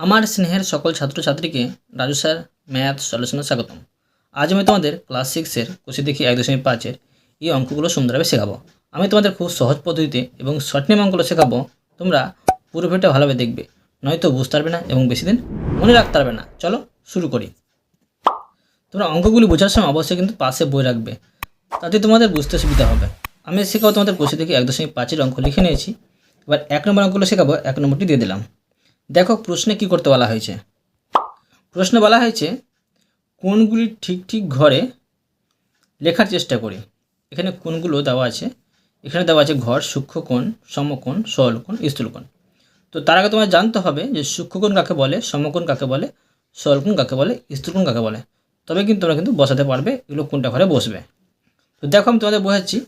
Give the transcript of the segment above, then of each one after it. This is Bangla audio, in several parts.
আমার স্নেহের সকল ছাত্রছাত্রীকে রাজু স্যার, ম্যাথ সলিউশনে স্বাগতম। আজ আমি তোমাদের ক্লাস সিক্সের কোষে দেখি এক দশমিক পাঁচের এই অঙ্কগুলো সুন্দরভাবে শেখাবো। আমি তোমাদের খুব সহজ পদ্ধতিতে এবং শর্ট নেম অঙ্কগুলো শেখাবো, তোমরা পুরো ভালোভাবে দেখবে। নয়তো বুঝতে পারবে না এবং বেশি দিন মনে রাখতে পারবে না। চলো শুরু করি। তোমরা অঙ্কগুলি বোঝার সময় অবশ্যই কিন্তু পাশে বই রাখবে, তাতে তোমাদের বুঝতে সুবিধা হবে। আমি শেখাবো তোমাদের কোষে দেখি এক দশমিক পাঁচের অঙ্ক লিখে নিয়েছি। এবার এক নম্বর অঙ্কগুলো শেখাবো, এক নম্বরটি দিয়ে দিলাম। দেখো প্রশ্নে কি করতে বলা হয়েছে? প্রশ্নে বলা হয়েছে, কোনগুলি ঠিক ঠিক ঘরে লেখার চেষ্টা করি। এখানে কোনগুলো দেওয়া আছে? এখানে দেওয়া আছে ঘর সূক্ষ্মকোণ সমকোণ সরলকোণ স্থূলকোণ তো তার আগে তোমার জানতে হবে যে সূক্ষ্মকোণ কাকে বলে, সমকোণ কাকে বলে সরলকোণ কাকে বলে স্থূলকোণ কাকে বলে। তবে কিন্তু তোমরা কিন্তু বসাতে পারবে এগুলো কোনটা ঘরে বসবে। তো দেখো আমি তোমাদের বোঝাচ্ছি,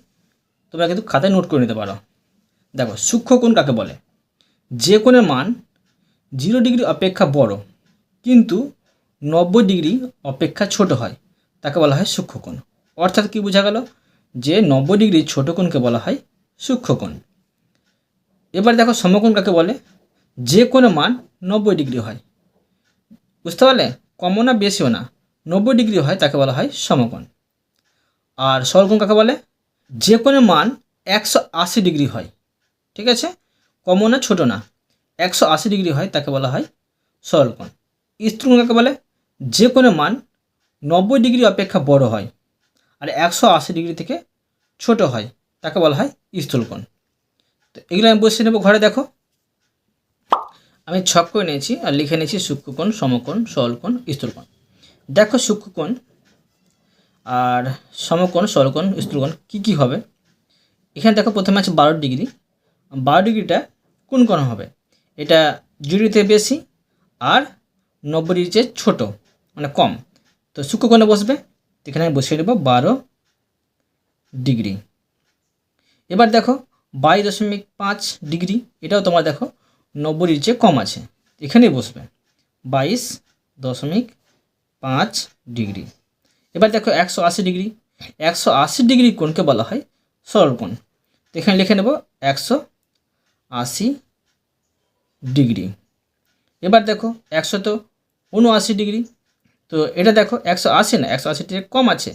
তোমরা কিন্তু খাতায় নোট করে নিতে পারো। দেখো সূক্ষ্মকোণ কাকে বলে? যে কোণের মান জিরো ডিগ্রি অপেক্ষা বড়, কিন্তু নব্বই ডিগ্রি অপেক্ষা ছোট হয়, তাকে বলা হয় সূক্ষ্মকোণ। অর্থাৎ কি বোঝা গেল? যে নব্বই ডিগ্রি ছোট কোণকে বলা হয় সূক্ষ্মকোণ। এবার দেখো সমকোণ কাকে বলে? যে কোনো মান নব্বই ডিগ্রি হয়। বুঝতে পারলে? কমও না, বেশিও না। নব্বই ডিগ্রি হয়, তাকে বলা হয় সমকোণ। আর সরলকোণ কাকে বলে? যে কোনো মান একশো আশি ডিগ্রি হয়। ঠিক আছে? কমও না, ছোটো না। একশো আশি ডিগ্রি হয়, তাকে বলা হয় সরলকোণ। স্থূলকোণ কাকে বলে? যে কোনো মান নব্বই ডিগ্রি অপেক্ষা বড় হয় আর একশো আশি ডিগ্রি থেকে ছোট হয়, তাকে বলা হয় স্থূলকোণ। তো এগুলো আমি বসে নেব ঘরে, দেখো। আমি ছক করে নিয়েছি আর লিখে নিয়েছি সূক্ষ্মকোণ, সমকোণ, সরলকোণ, স্থূলকোণ। দেখো সূক্ষ্মকোণ আর সমকোণ, সরলকোণ, স্থূলকোণ কী কী হবে? এখানে দেখো প্রথমে আছে বারো ডিগ্রি। বারো ডিগ্রিটা কোন কোণ হবে? এটা জুড়িতে বেশি আর নব্বই চেয়ে ছোটো মানে কম। তো সূক্ষ্মকোণে বসবে, এখানে আমি বসিয়ে দেবো বারো ডিগ্রি। এবার দেখো বাইশ দশমিক পাঁচ ডিগ্রি, এটাও তোমার দেখো নব্বই চেয়ে কম আছে, এখানেই বসবে, বাইশ দশমিক পাঁচ ডিগ্রি। এবার দেখো একশো আশি ডিগ্রি, একশো আশি ডিগ্রি কোণকে বলা হয় সরল কোণ এখানে লিখে নেব একশো আশি ডিগ্রি। এবার দেখো একশো তো উনআশি ডিগ্রি। তো এটা দেখো একশো আশি না, একশো আশি কম আছে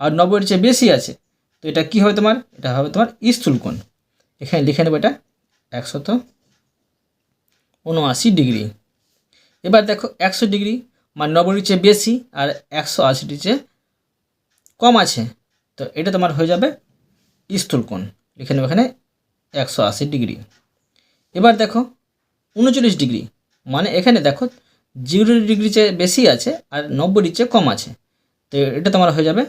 আর নব্বইয়ের চেয়ে বেশি আছে। তো এটা কি হবে তোমার? এটা হবে তোমার স্থূল কোণ। এখানে লিখে নেব এটা একশত উনআশি ডিগ্রি। এবার দেখো একশো ডিগ্রি মানে নব্বইয়ের চেয়ে বেশি আর একশো আশিটির চেয়ে কম আছে। তো এটা তোমার হয়ে যাবে স্থূল কোণ। লিখে নেব এখানে একশো আশি ডিগ্রি। এবার দেখো উনচল্লিশ ডিগ্রি। মানে এখানে দেখো, জিরো ডিগ্রি চেয়ে বেশি আছে আর নব্বই চেয়ে কম আছে। তো এটা তোমার হয়ে যাবে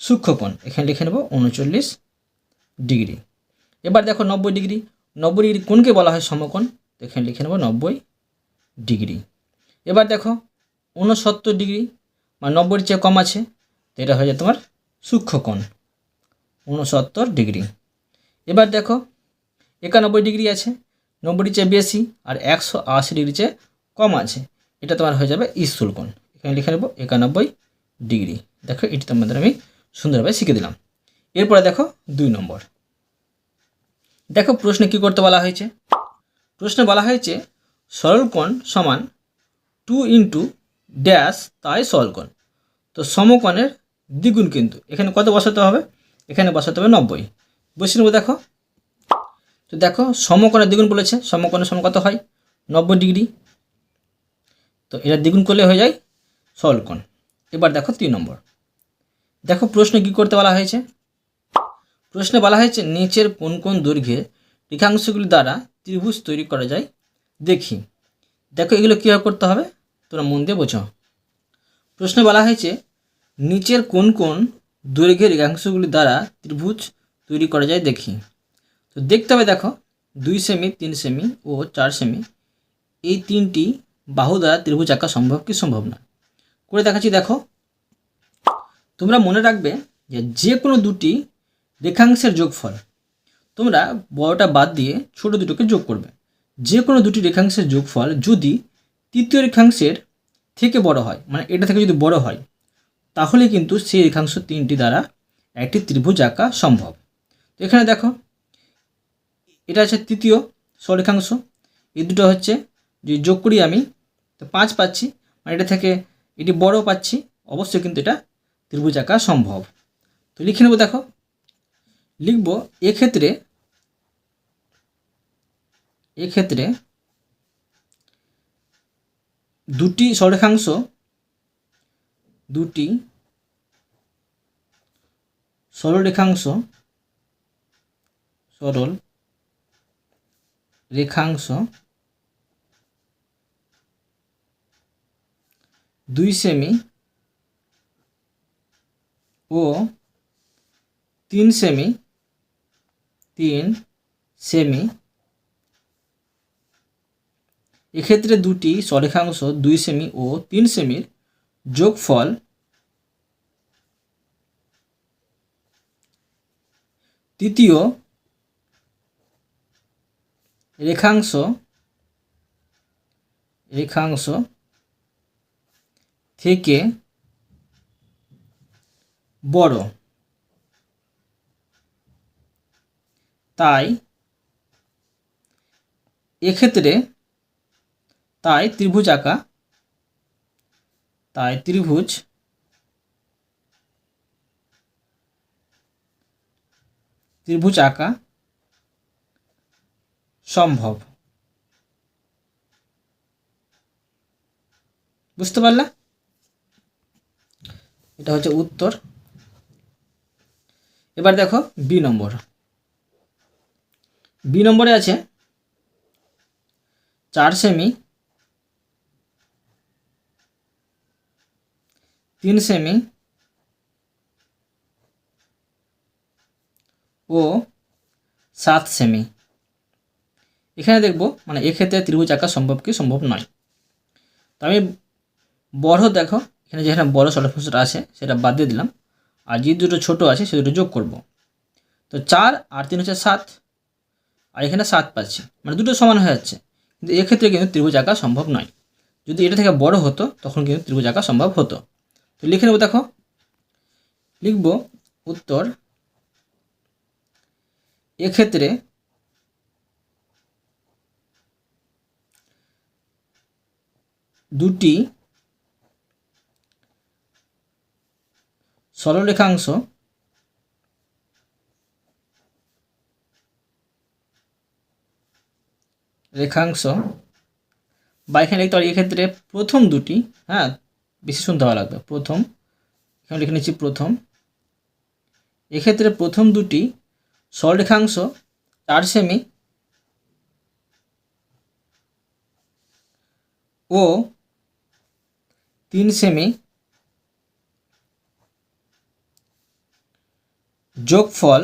সূক্ষ্মকোণ। এখানে লিখে নেব উনচল্লিশ ডিগ্রি। এবার দেখো নব্বই ডিগ্রি। নব্বই ডিগ্রি কোনকে বলা হয় সমকোণ? তো এখানে লিখে নেব নব্বই ডিগ্রি। এবার দেখো উনসত্তর ডিগ্রি মানে নব্বইয়ের চেয়ে কম আছে, তো এটা হয়ে যায় তোমার সূক্ষ্মকোণ। উনসত্তর ডিগ্রি। এবার দেখো একানব্বই ডিগ্রি আছে নব্বইটির চেয়ে বেশি আর একশো আশি ডিগ্রি চেয়ে কম আছে। এটা তোমার হয়ে যাবে স্থূলকোণ এখানে লিখে নেব একানব্বই ডিগ্রি। দেখো, এটি তোমাদের আমি সুন্দরভাবে শিখে দিলাম। এরপরে দেখো দুই নম্বর। দেখো, প্রশ্নে কি করতে বলা হয়েছে? প্রশ্নে বলা হয়েছে, সরল কোণ সমান টু ইন্টু ড্যাশ তাই সরল কোণ। তো সমকোণের দ্বিগুণ কিন্তু। এখানে কত বসাতে হবে? এখানে বসাতে হবে নব্বই। বসে নেব, দেখো তো দেখো, সমকোণের দ্বিগুণ বলেছে সমকোণের সম কত হয়? নব্বই ডিগ্রি। তো এটা দ্বিগুণ করলে হয়ে যায় সরল কোণ। এবার দেখো তিন নম্বর। দেখো প্রশ্নে কী করতে বলা হয়েছে? প্রশ্নে বলা হয়েছে, নিচের কোন কোন দৈর্ঘ্যে রেখাংশগুলি দ্বারা ত্রিভুজ তৈরি করা যায়? দেখি। দেখো এগুলো কীভাবে করতে হবে? তোমরা মন দিয়ে বোঝো। প্রশ্নে বলা হয়েছে, নিচের কোন কোন দৈর্ঘ্যের রেখাংশগুলি দ্বারা ত্রিভুজ তৈরি করা যায়? দেখি। তো দেখতে হবে দেখো, দুই সেমি তিন সেমি ও চার সেমি এই তিনটি বাহু দ্বারা ত্রিভুজ আঁকা সম্ভব কি সম্ভব না? করে দেখাচ্ছি দেখো, তোমরা মনে রাখবে যে যে কোনো দুটি রেখাংশের যোগফল তোমরা বড়টা বাদ দিয়ে ছোট দুটোকে যোগ করবে। যে কোনো দুটি রেখাংশের যোগফল যদি তৃতীয় রেখাংশের থেকে বড় হয় মানে এটা থেকে যদি বড় হয়, তাহলে কিন্তু সেই রেখাংশ তিনটি দ্বারা একটি ত্রিভুজ আঁকা সম্ভব। তো এখানে দেখো এটা হচ্ছে তৃতীয় স্বরেখাংশ এই দুটো হচ্ছে যদি যোগ করি আমি, তো পাঁচ পাচ্ছি। মানে এটা থেকে এটি বড় পাচ্ছি, অবশ্যই কিন্তু এটা ত্রিভুজ আঁকা সম্ভব। তো লিখে নেব দেখো। লিখব, এক্ষেত্রে এক্ষেত্রে দুটি সরেখাংশ দুটি সরলরেখাংশ সরল রেখাংশ দুই সেমি ও তিন সেমি তিন সেমি। এক্ষেত্রে দুটি সরেখাংশ দুই সেমি ও তিন সেমির যোগফল তৃতীয় রেখাংশ রেখাংশ থেকে বড়। তাই এক্ষেত্রে তাই ত্রিভুজ আঁকা তাই ত্রিভুজ ত্রিভুজ আঁকা সম্ভব। বুঝতে পারলা? এটা হচ্ছে উত্তর। এবার দেখো বি নম্বর। বি নম্বরে আছে চার সেমি, তিন সেমি ও সাত সেমি। এখানে দেখব মানে এক্ষেত্রে ত্রিভুজ আঁকা সম্ভব কি সম্ভব নয়। তো আমি বড় দেখো, এখানে যেখানে বড় সরলফংশটা আছে, সেটা বাদ দিয়ে দিলাম। আর যে দুটো ছোটো আছে, সে দুটো যোগ করব। তো চার আর তিন হচ্ছে সাত, আর এখানে সাত পাচ্ছি। মানে দুটো সমান হয়ে যাচ্ছে। কিন্তু এক্ষেত্রে কিন্তু ত্রিভুজ আঁকা সম্ভব নয়। যদি এটা থেকে বড় হতো, তখন কিন্তু ত্রিভুজ আঁকা সম্ভব হতো। তো লিখে নেব দেখো। লিখব উত্তর, এক্ষেত্রে দুটি সরলরেখাংশ রেখাংশ, বা এখানে লিখতে পারি এক্ষেত্রে প্রথম দুটি হ্যাঁ বেশি শুনতে ভালো লাগবে। প্রথম, এখানে লিখে নিচ্ছি প্রথম। এক্ষেত্রে প্রথম দুটি সরলরেখাংশ, চার সেমি, ও তিন সেমি যোগফল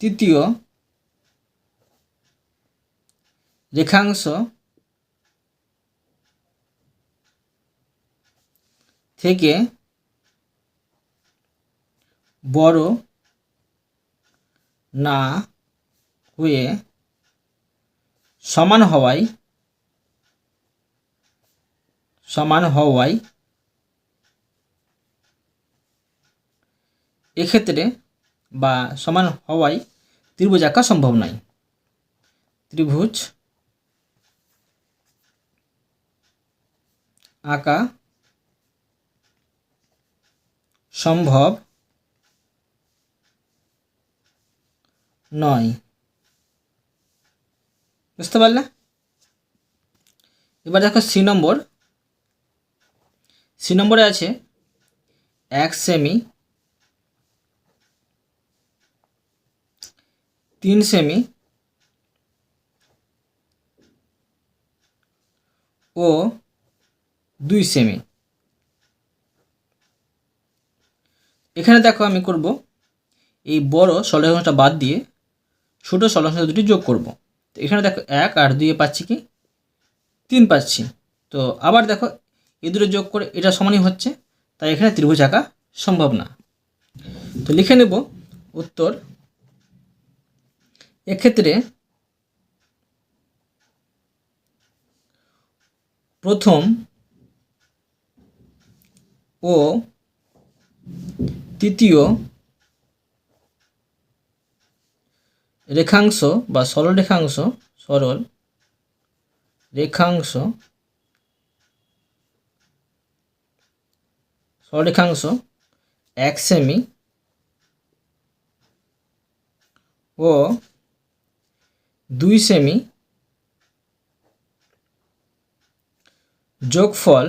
তৃতীয় রেখাংশ থেকে বড় না হয়ে সমান হওয়ায় সমান হওয়ায় এক্ষেত্রে বা সমান হওয়ায় ত্রিভুজ আঁকা সম্ভব নয়। ত্রিভুজ আঁকা সম্ভব নয়। বুঝতে পারলে? এবার দেখো সি নম্বর। সি নম্বরে আছে এক সেমি তিন সেমি ও দুই সেমি এখানে দেখো আমি করব, এই বড় সরলরেখাংশটা বাদ দিয়ে ছোটো সরলরেখাংশ দুটি যোগ করব। তো এখানে দেখো এক আর দুইয়ে পাচ্ছি কি? তিন পাচ্ছি। তো আবার দেখো দুটো যোগ করে এটা সমানই হচ্ছে, তাই এখানে ত্রিভুজ আঁকা সম্ভব না। তো লিখে নেব উত্তর। এক্ষেত্রে প্রথম ও তৃতীয় রেখাংশ বা সরল রেখাংশ সরল রেখাংশ সরলরেখাংশ এক সেমি ও দুই সেমি যোগফল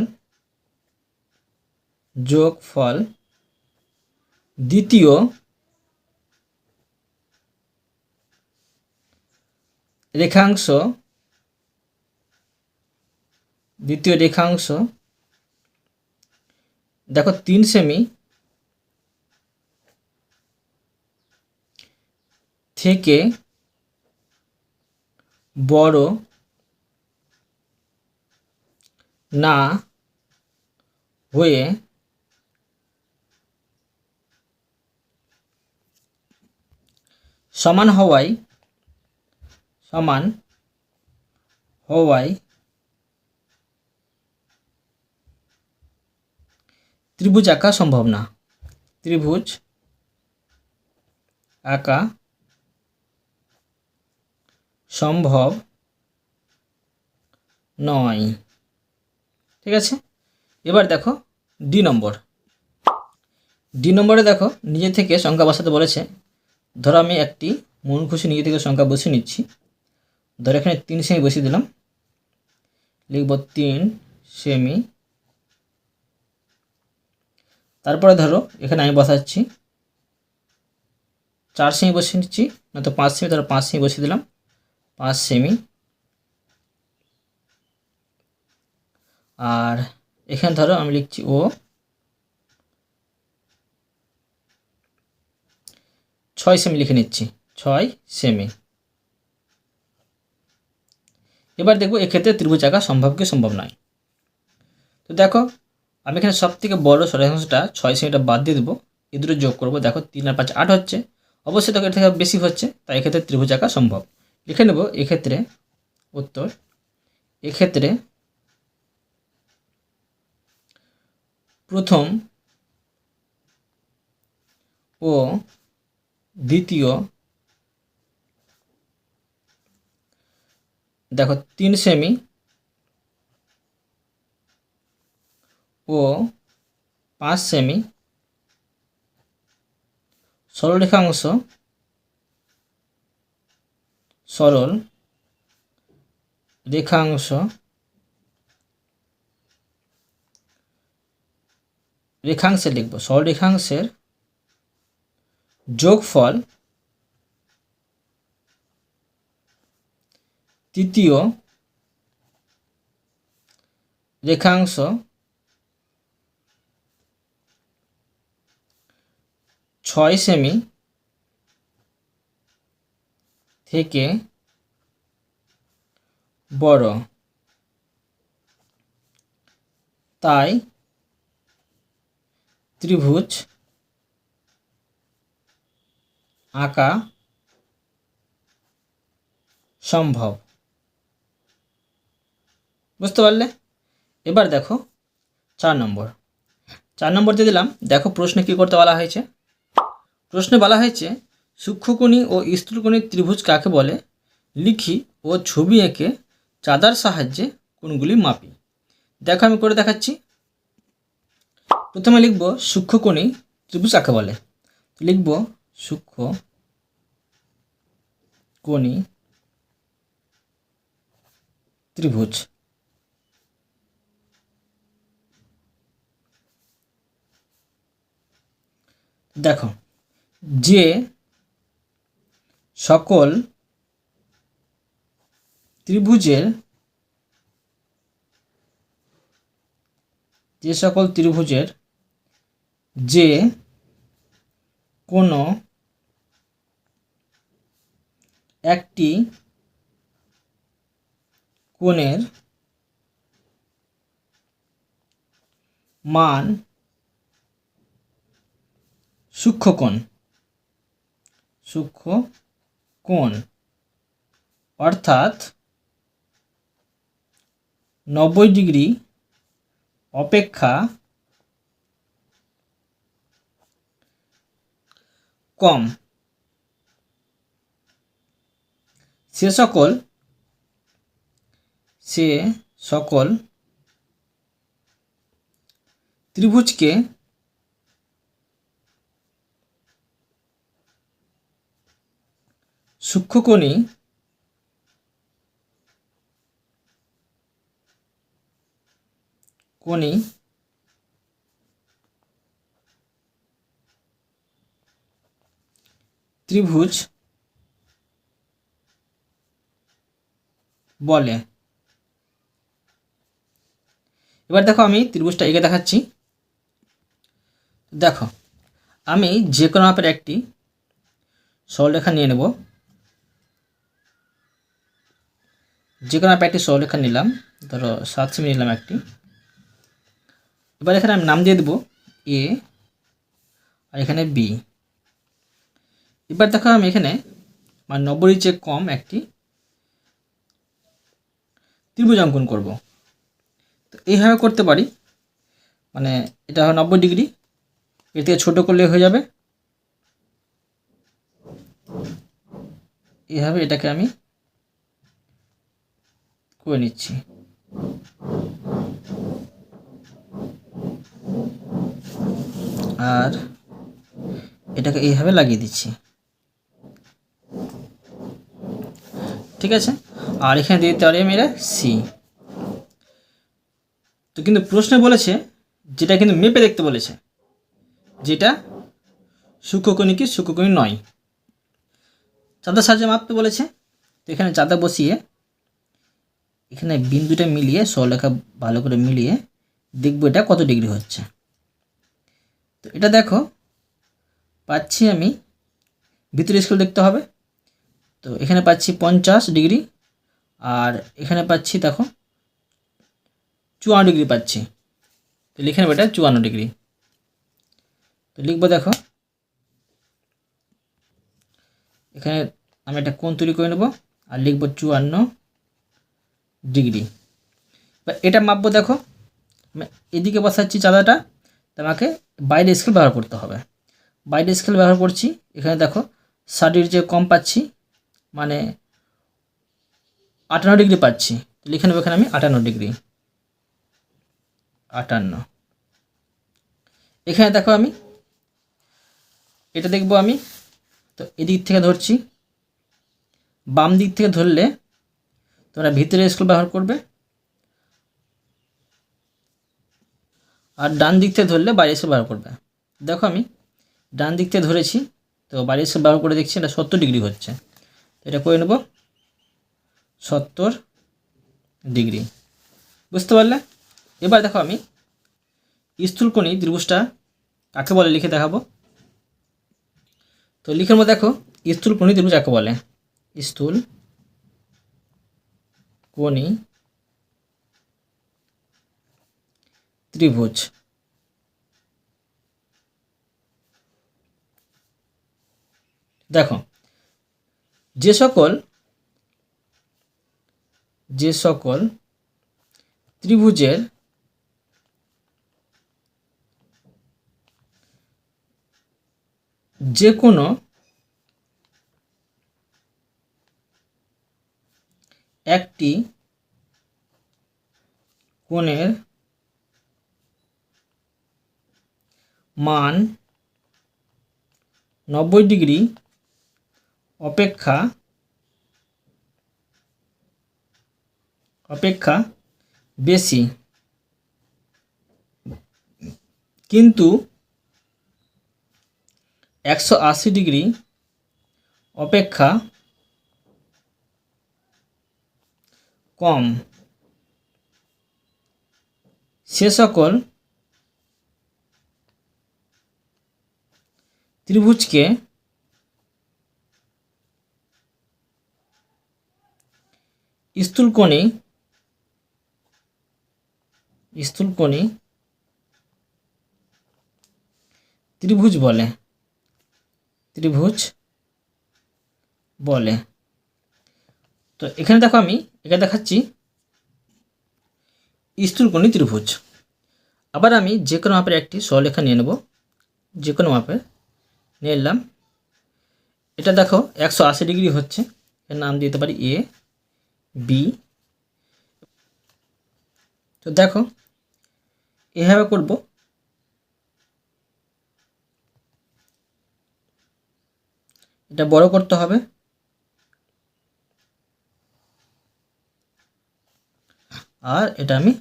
যোগফল দ্বিতীয় রেখাংশ দ্বিতীয় রেখাংশ দেখো তিন সেমি থেকে বড় না হয়ে সমান হওয়ায় সমান হওয়ায় ত্রিভুজ আঁকা সম্ভব না। ত্রিভুজ আঁকা সম্ভব নয়। ঠিক আছে? এবার দেখো ডি নম্বর। ডি নম্বরে দেখো নিজে থেকে সংখ্যা বসাতে বলেছে, ধরো আমি একটি মন খুশি নিজে থেকে সংখ্যা বসিয়ে নিচ্ছি। ধরো এখানে তিন সেমি বসিয়ে দিলাম। লিখব তিন সেমি তারপরে ধরো, এখানে আমি বসাচ্ছি। চার সেমি বসিয়ে নিচ্ছি নয়তো পাঁচ সেমি, ধরো পাঁচ সেমি বসিয়ে দিলাম। পাঁচ সেমি। আর এখানে ধরো আমি লিখছি ও। ছয় সেমি লিখে নিচ্ছি, ছয় সেমি। এবার দেখব এক্ষেত্রে ত্রিভুজ আঁকা সম্ভব কি সম্ভব নয়। তো দেখো আমি এখানে সব থেকে বড় সরেখাংশটা ছয় সেমিটা বাদ দিয়ে দেবো। এ দুটো যোগ করব। দেখো তিন আর পাঁচ আট হচ্ছে। অবশ্যই তোকে এর থেকে বেশি হচ্ছে, তাই এক্ষেত্রে ত্রিভুজ আঁকা সম্ভব। লিখে নেব, এক্ষেত্রে উত্তর, এক্ষেত্রে প্রথম ও দ্বিতীয় দেখো তিন সেমি ও পাঁচ সেমি সরলরেখাংশ সরল রেখাংশ রেখাংশে লিখব সরল রেখাংশের যোগফল তৃতীয় রেখাংশ ছয় সেমি থেকে বড়। তাই ত্রিভুজ আঁকা সম্ভব। বুঝতে পারলে? এবার দেখো চার নম্বর। চার নম্বর দিয়ে দিলাম, দেখো প্রশ্নে কী করতে বলা হয়েছে? প্রশ্নে বলা হয়েছে, সূক্ষ্মকণি ও স্থূলকণি ত্রিভুজ কাকে বলে? লিখি ও ছবি এঁকে চাঁদার সাহায্যে কোণগুলি মাপি। দেখো আমি করে দেখাচ্ছি। প্রথমে লিখব সূক্ষ্মকণি ত্রিভুজ কাকে বলে? লিখব সূক্ষ্ম কোণি ত্রিভুজ। দেখো যে সকল ত্রিভুজের যে সকল ত্রিভুজের যে কোনো একটি কোণের মান সূক্ষ্মকোণ। সূক্ষ্ম কোণ। অর্থাৎ নব্বই ডিগ্রি অপেক্ষা কম। সে সকল সে সকল ত্রিভুজকে সূক্ষ্মকোণী কোণী ত্রিভুজ বলে। এবার দেখো আমি ত্রিভুজটা এঁকে দেখাচ্ছি। দেখো, আমি যে কোনো মাপের একটি সরলরেখা নিয়ে নেব। যে কোনো মাপের একটি সরলরেখা নিলাম। ধরো সাত সেমি নিলাম একটি। এবার এখানে আমি নাম দিয়ে দেবো এ আর এখানে বি এবার দেখো আমি এখানে মানে নব্বই চেয়ে কম একটি ত্রিভুজ অঙ্কন করব। তো এইভাবে করতে পারি। মানে এটা হয় নব্বই ডিগ্রি। এর থেকে ছোটো করলে হয়ে যাবে। এইভাবে এটাকে আমি করে নিচ্ছি। আর এটাকে এইভাবে লাগিয়ে দিচ্ছি। ঠিক আছে? আর এখানে দিয়ে দিতে পারি আমি এটা সি তো কিন্তু প্রশ্নে বলেছে, যেটা কিন্তু মেপে দেখতে বলেছে, যেটা সূক্ষ্মকণি কি সূক্ষ্মকণি নয়। চাঁদার সাহায্যে মাপতে বলেছে। তো এখানে চাঁদা বসিয়ে এখানে বিন্দুটা মিলিয়ে সরলেখা ভালো করে মিলিয়ে দেখব এটা কত ডিগ্রি হচ্ছে। তো এটা দেখো, পাচ্ছি আমি, ভিতরে স্কেল দেখতে হবে। তো এখানে পাচ্ছি পঞ্চাশ ডিগ্রি, আর এখানে পাচ্ছি দেখো, চুয়ান্ন ডিগ্রি পাচ্ছি। তো লিখে নেব এটা চুয়ান্ন ডিগ্রি। তো লিখব দেখো, এখানে আমি একটা কোণ তৈরি করে নেব, আর লিখব চুয়ান্ন। ডিগ্রি। বা এটা মাপবো দেখো। এদিকে বসাচ্ছি চাঁদাটা তো আমাকে বাইরে স্কেল ব্যবহার করতে হবে। বাইরে স্কেল ব্যবহার করছি, এখানে দেখো ষাটের যে কম পাচ্ছি মানে আটান্ন ডিগ্রি পাচ্ছি। লিখে নেব এখানে আমি আটান্ন ডিগ্রি। আটান্ন। এখানে দেখো আমি, এটা দেখব আমি, তো এদিক থেকে ধরছি। বাম দিক থেকে ধরলে তোমরা ভিতরে স্কেল ব্যবহার করবে। আর ডান দিক থেকে ধরলে বাইরে স্কেল ব্যবহার করবে। দেখো আমি, ডান দিক থেকে ধরেছি, তো বাইরে স্কেল ব্যবহার করে দেখছি এটা সত্তর ডিগ্রি হচ্ছে। এটা করে নেব, সত্তর ডিগ্রি বুঝতে পারলে? এবার দেখো আমি স্থূলকোণী ত্রিভুজটা কাকে বলে লিখে দেখাবো? তো লিখের মধ্যে দেখো স্থূলকোণী ত্রিভুজ কাকে বলে? স্থূল কোণী ত্রিভুজ। দেখো যে সকল যে সকল ত্রিভুজের যে কোনো একটি কোণের মান নব্বই ডিগ্রি অপেক্ষা অপেক্ষা বেশি। কিন্তু একশো আশি ডিগ্রি অপেক্ষা কম। সে সকল ত্রিভুজকে স্থূলকোণী স্থূলকোণী ত্রিভুজ বলে। ত্রিভুজ বলে। তো এখানে দেখো আমি এখানে দেখাচ্ছি। স্থূলকোণী ত্রিভুজ। আবার আমি যে কোনো মাপের একটি সরলেখা নিয়ে নেব। যে কোনো মাপের নিয়ে নিলাম। এটা দেখো, একশো আশি ডিগ্রি হচ্ছে। এর নাম দিতে পারি এ বি তো দেখো, এভাবে করব। এটা বড় করতে হবে। আর এটা আমি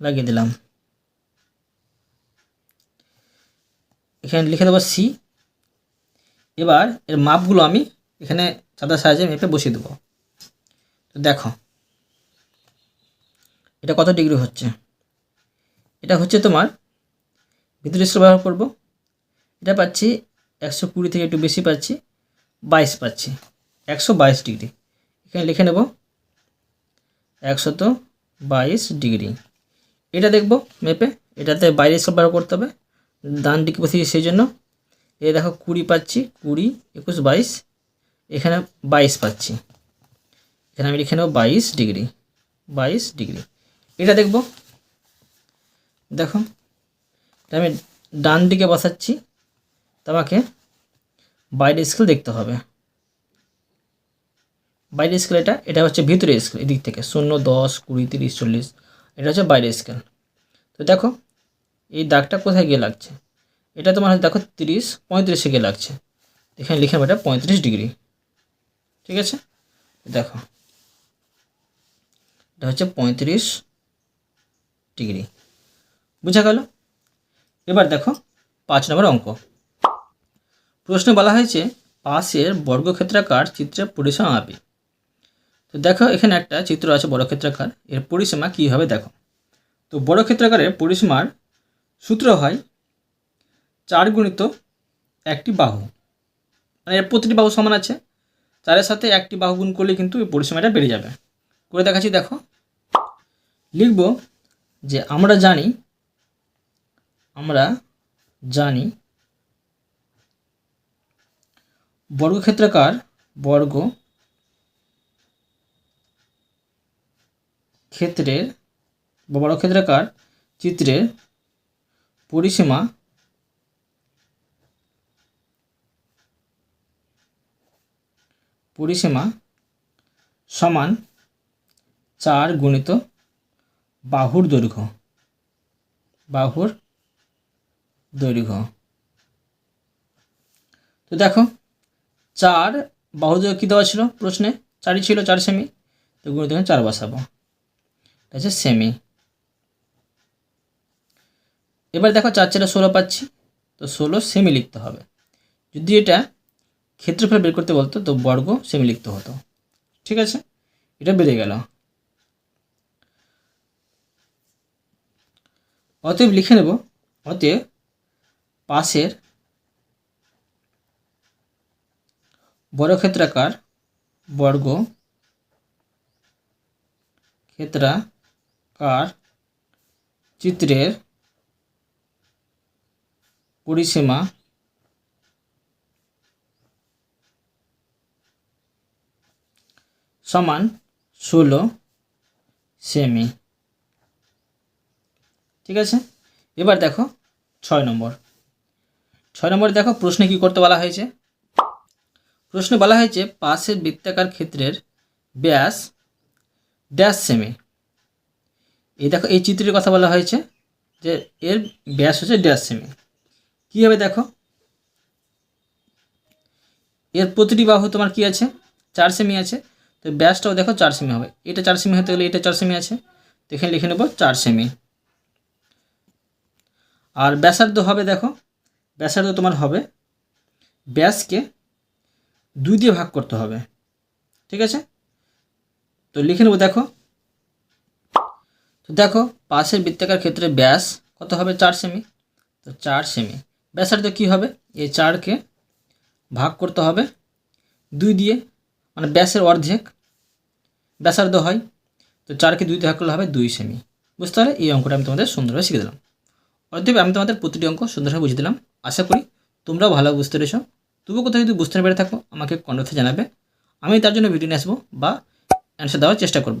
লাগিয়ে দিলাম। এখানে লিখে দেবো সি এবার এর মাপগুলো আমি এখানে সাদা সাহায্যে মেপে বসিয়ে দেবো। তো দেখো, এটা কত ডিগ্রি হচ্ছে? এটা হচ্ছে তোমার বিদ্যুৎ স্কেল ব্যবহার করব। এটা পাচ্ছি একশো কুড়ি থেকে একটু বেশি পাচ্ছি, বাইশ পাচ্ছি, একশো বাইশ ডিগ্রি। এখানে লিখে নেব একশত বাইশ ডিগ্রি। এটা দেখব মেপে। এটাতে বাইরে স্কেল ব্যবহার করতে হবে। ডান দিকে বসিয়ে সেই জন্য। এ দেখো কুড়ি পাচ্ছি, কুড়ি, একুশ, বাইশ। এখানে বাইশ পাচ্ছি। এখানে আমি লিখে নেব বাইশ ডিগ্রি। বাইশ ডিগ্রি। এটা দেখব। দেখো। এটা আমি ডান দিকে বসাচ্ছি। তো আমাকে বাইরের স্কেল দেখতে হবে। বাইরের স্কেল এটা এটা হচ্ছে ভিতরের স্কেল এদিক থেকে। শূন্য, দশ, কুড়ি, তিরিশ, চল্লিশ। এটা হচ্ছে বাইরের স্কেল তো দেখো, এই দাগটা কোথায় গিয়ে লাগছে? এটা তোমার দেখো তিরিশ, পঁয়ত্রিশে গিয়ে লাগছে। এখানে লিখে এটা পঁয়ত্রিশ ডিগ্রি। ঠিক আছে? দেখো। এটা হচ্ছে পঁয়ত্রিশ ডিগ্রি। বুঝা গেল? এবার দেখো, পাঁচ নম্বর অঙ্ক। প্রশ্নে বলা হয়েছে পাশের বর্গক্ষেত্রাকার চিত্রে পরিসীমা মাপি। তো দেখো, এখানে একটা চিত্র আছে বর্গক্ষেত্রাকার এর পরিসীমা কী হবে দেখো। তো বর্গক্ষেত্রাকারের পরিসীমার সূত্র হয় চার গুণিত একটি বাহু। মানে এর প্রতিটি বাহু সমান আছে। চারের সাথে একটি বাহু গুণ করলে কিন্তু এই পরিসীমাটা বেড়ে যাবে। করে দেখাচ্ছি, দেখো। লিখব যে আমরা জানি আমরা জানি বর্গক্ষেত্রাকার বর্গ ক্ষেত্রের বা বর্গক্ষেত্রাকার চিত্রের পরিসীমা পরিসীমা সমান চার গুণিত বাহুর দৈর্ঘ্য বাহুর দৈর্ঘ্য। তো দেখো, চার বাহুর দৈর্ঘ্য কী দেওয়া ছিল প্রশ্নে? চারই ছিল, চার সেমি। তো গুণিত চার বসাবো। হচ্ছে সেমি এবার দেখো চার চারে ষোলো পাচ্ছি, তো ষোলো সেমি লিখতে হবে। যদি এটা ক্ষেত্রফল বের করতে বলতো, তো বর্গ সেমি লিখতে হতো। ঠিক আছে? এটা বেড়ে গেল। অতএব লিখে নেব, অতএব পাশের বড় বর্গক্ষেত্রাকার বর্গ ক্ষেত্রাকার চিত্রের পরিসীমা সমান ষোলো সেমি। ঠিক আছে? এবার দেখো ছয় নম্বর। ছয় নম্বর দেখো প্রশ্নে কি করতে বলা হয়েছে? প্রশ্নে বলা হয়েছে পাশের বৃত্তাকার ক্ষেত্রের ব্যাস ড্যাশ সেমি। এই দেখো, এই চিত্রের কথা বলা হয়েছে যে এর ব্যাস হচ্ছে ড্যাশ সেমি কী হবে দেখো? এর প্রতিটি বাহু তোমার কি আছে? চার সেমি আছে। তো ব্যাসটাও দেখো চার সেমি হবে। এটা চার সেমি হতে গেলে এটা চার সেমি আছে। তো এখানে লিখে নেব চার সেমি। আর ব্যাসার্ধ হবে দেখো, ব্যাসার্ধ তোমার হবে ব্যাসকে দুই দিয়ে ভাগ করতে হবে। ঠিক আছে? তো লিখে নেব দেখো তো দেখো, পাশের বৃত্তাকার ক্ষেত্রে ব্যাস কত হবে? চার সেমি তো চার সেমি ব্যাসার্ধ কী হবে? এই চারকে ভাগ করতে হবে দুই দিয়ে মানে ব্যাসের অর্ধেক ব্যাসার্ধ হয়। তো চারকে দুই দিয়ে ভাগ করলে হবে দুই সেমি বুঝতে পারলে? এই অঙ্কটা আমি তোমাদের সুন্দরভাবে শিখে দিলাম। অতএব আমি তোমাদের প্রতিটি অঙ্ক সুন্দরভাবে বুঝিয়ে দিলাম। আশা করি তোমরাও ভালো বুঝতে পেরেছ। তবুও কোথাও যদি বুঝতে না পেরে থাকো, আমাকে কমেন্টে জানাবে। আমি তার জন্য ভিডিও নিয়ে আসব বা অ্যান্সার দেওয়ার চেষ্টা করব।